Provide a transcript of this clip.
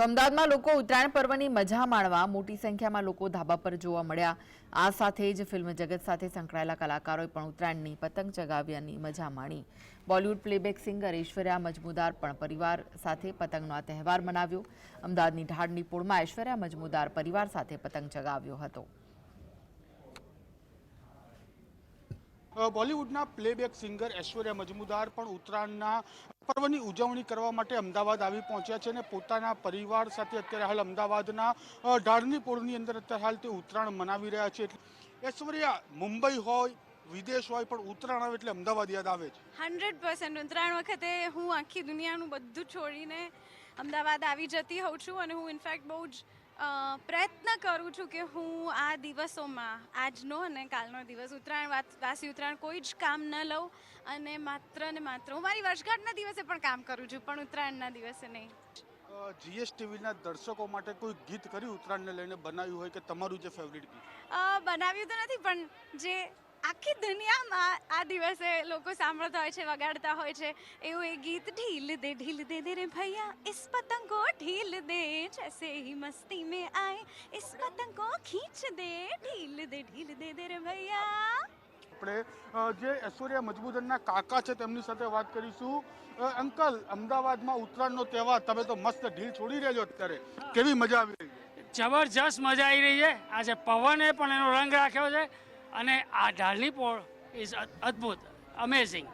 તો અમદાવાદમાં લોકો ઉત્તરાયણ પર્વની મજા માણવા મોટી સંખ્યામાં લોકો ધાબા પર જોવા મળ્યા. આ સાથે જ ફિલ્મ જગત સાથે સંકળાયેલા કલાકારોએ પણ ઉત્તરાયણની પતંગ ચગાવ્યાની મજા માણી. Bollywood playback singer Aishwarya Majumdar પણ પરિવાર સાથે પતંગનો આ તહેવાર મનાવ્યો. અમદાવાદની ઢાળની પૂળમાં ઐશ્વર્યા મજમુદાર પરિવાર સાથે પતંગ ચગાવ્યો હતો. બોલિવૂડના પ્લેબેક સિંગર ઐશ્વર્યા મજમુદાર પણ ઉત્તરાયણના પર્વની ઉજવણી કરવા માટે અમદાવાદ આવી પહોંચ્યા છે અને પોતાના પરિવાર સાથે અત્યારે હાલ અમદાવાદના અ, ઢાળની પોળની અંદર અત્યારે હાલ તે ઉત્તરાયણ મનાવી રહ્યા છે. ઐશ્વર્યા મુંબઈ હોય વિદેશ હોય પણ ઉત્તરાયણ આવે એટલે અમદાવાદ યાદ આવે છે. હંડ્રેડ પર્સન્ટ ઉત્તરાયણ વખતે હું આખી દુનિયાનું બધું છોડીને અમદાવાદ આવી જતી હોઉં છું અને હું ઇનફેક્ટ બહુ જ પ્રયત્ન કરું છું કે હું આ દિવસોમાં આજનો અને કાલનો દિવસ ઉત્તરાયણ વાસી ઉત્તરાયણ કોઈ જ કામ ન લઉં અને માત્ર ને માત્ર હું મારી વર્ષગાંઠના દિવસે પણ કામ કરું છું પણ ઉત્તરાયણના દિવસે નહીં. જીએસટીવીના દર્શકો માટે કોઈ ગીત કર્યું ઉત્તરાયણને લઈને બનાવ્યું હોય કે તમારું જે ફેવરિટ ગીત? બનાવ્યું તો નથી પણ જે આખી દુનિયામાં આ દિવસે લોકો સાંભળતા હોય છે વગાડતા હોય છે. એવું એ ગીત ઢીલ દે ઢીલ દે દે રે ભૈયા ઇસ પતંગો ઢીલ દે જૈસે હી મસ્તી મે આય ઇસ પતંગો ખીચ દે ઢીલ દે ઢીલ દે દે રે ભૈયા. આપણે જે ઐશ્વર્યા મજબૂદનના કાકા છે તેમની સાથે વાત કરીશું. અંકલ અમદાવાદમાં ઉત્તરાયણનો તહેવાર તમે તો મસ્ત ઢીલ છોડી રહેજો અત્યારે. કેવી મજા આવી રહી જબરજસ્ત મજા આવી રહી છે. આજે પવને પણ એનો રંગ રાખ્યો છે. અને આ ઢાલની પોળ ઇઝ અદ્ભુત અમેઝિંગ